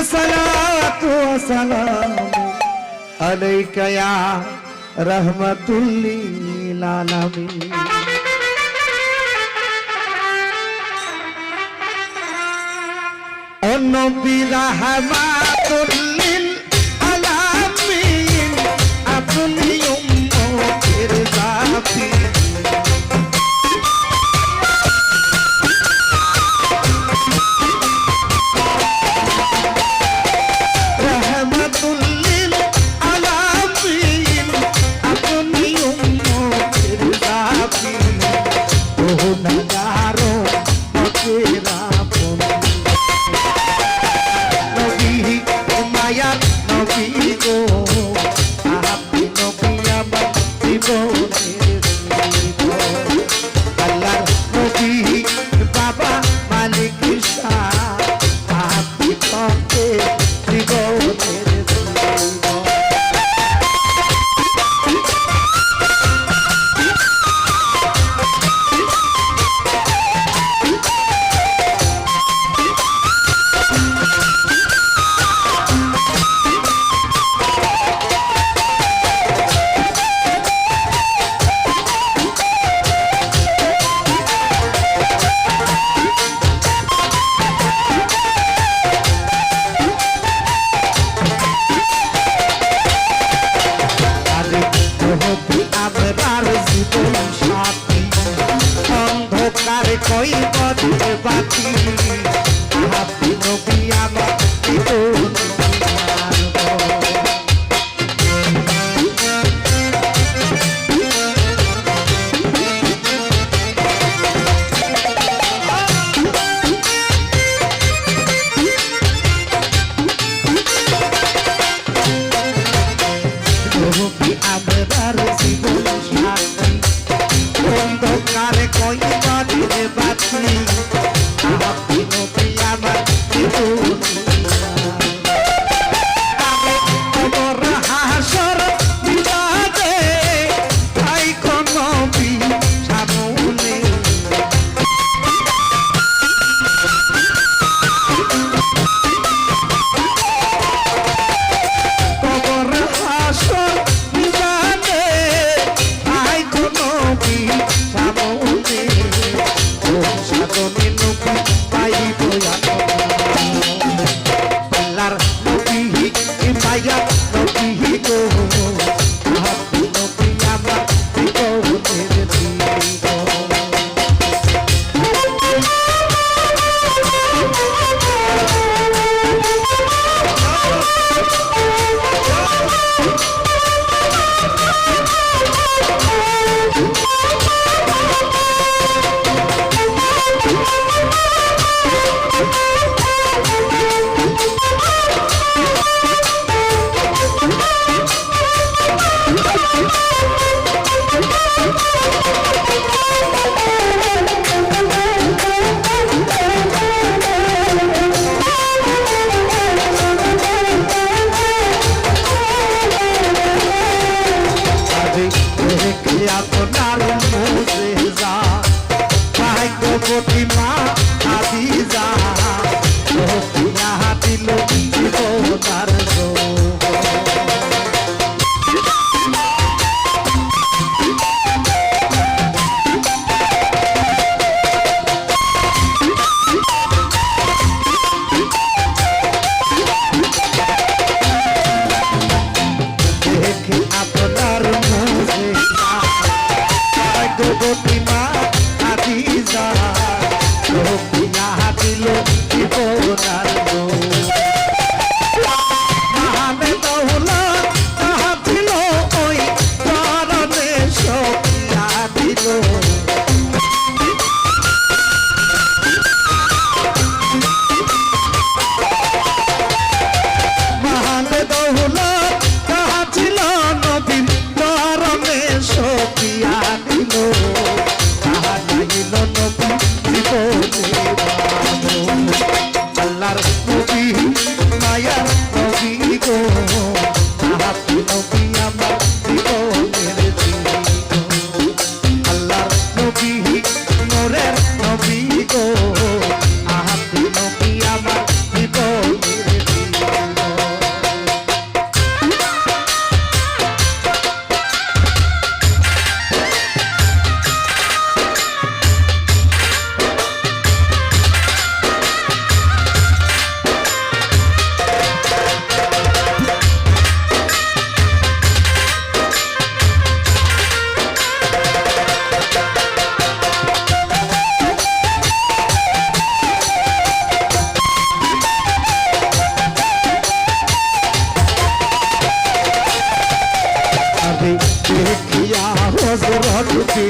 الصلاة والسلام عليك يا رحمة للعالمين النبي رحمة জীবনে amor.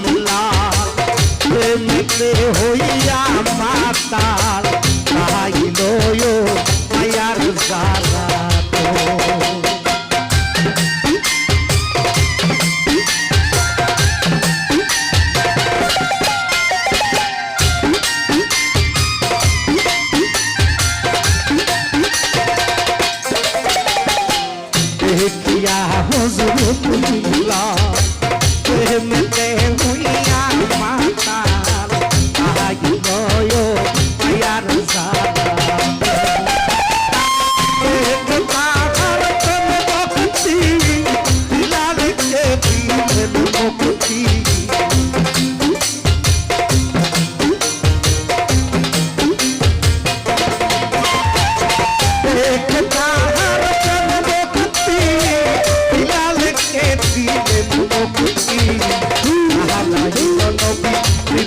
feeling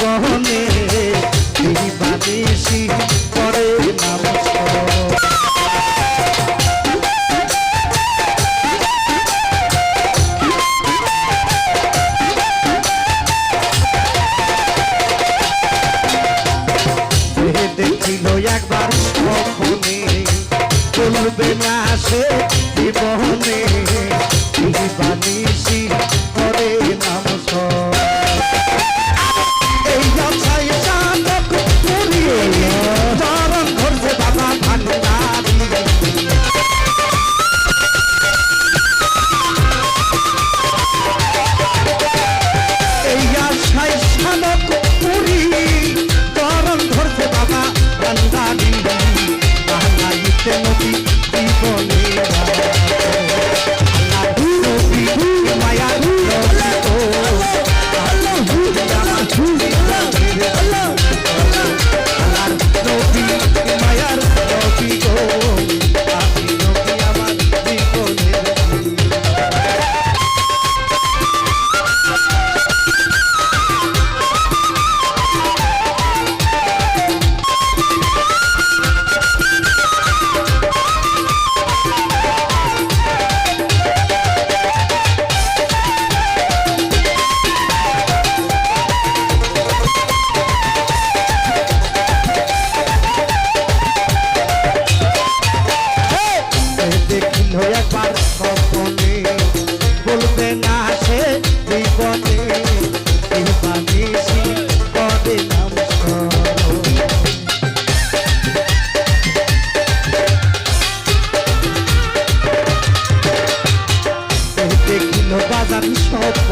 গহনে এই বাদেশি করে নাম ছিল একবার কখনে চলবে না সে জীবনে বানিয়েছি করে নাম সব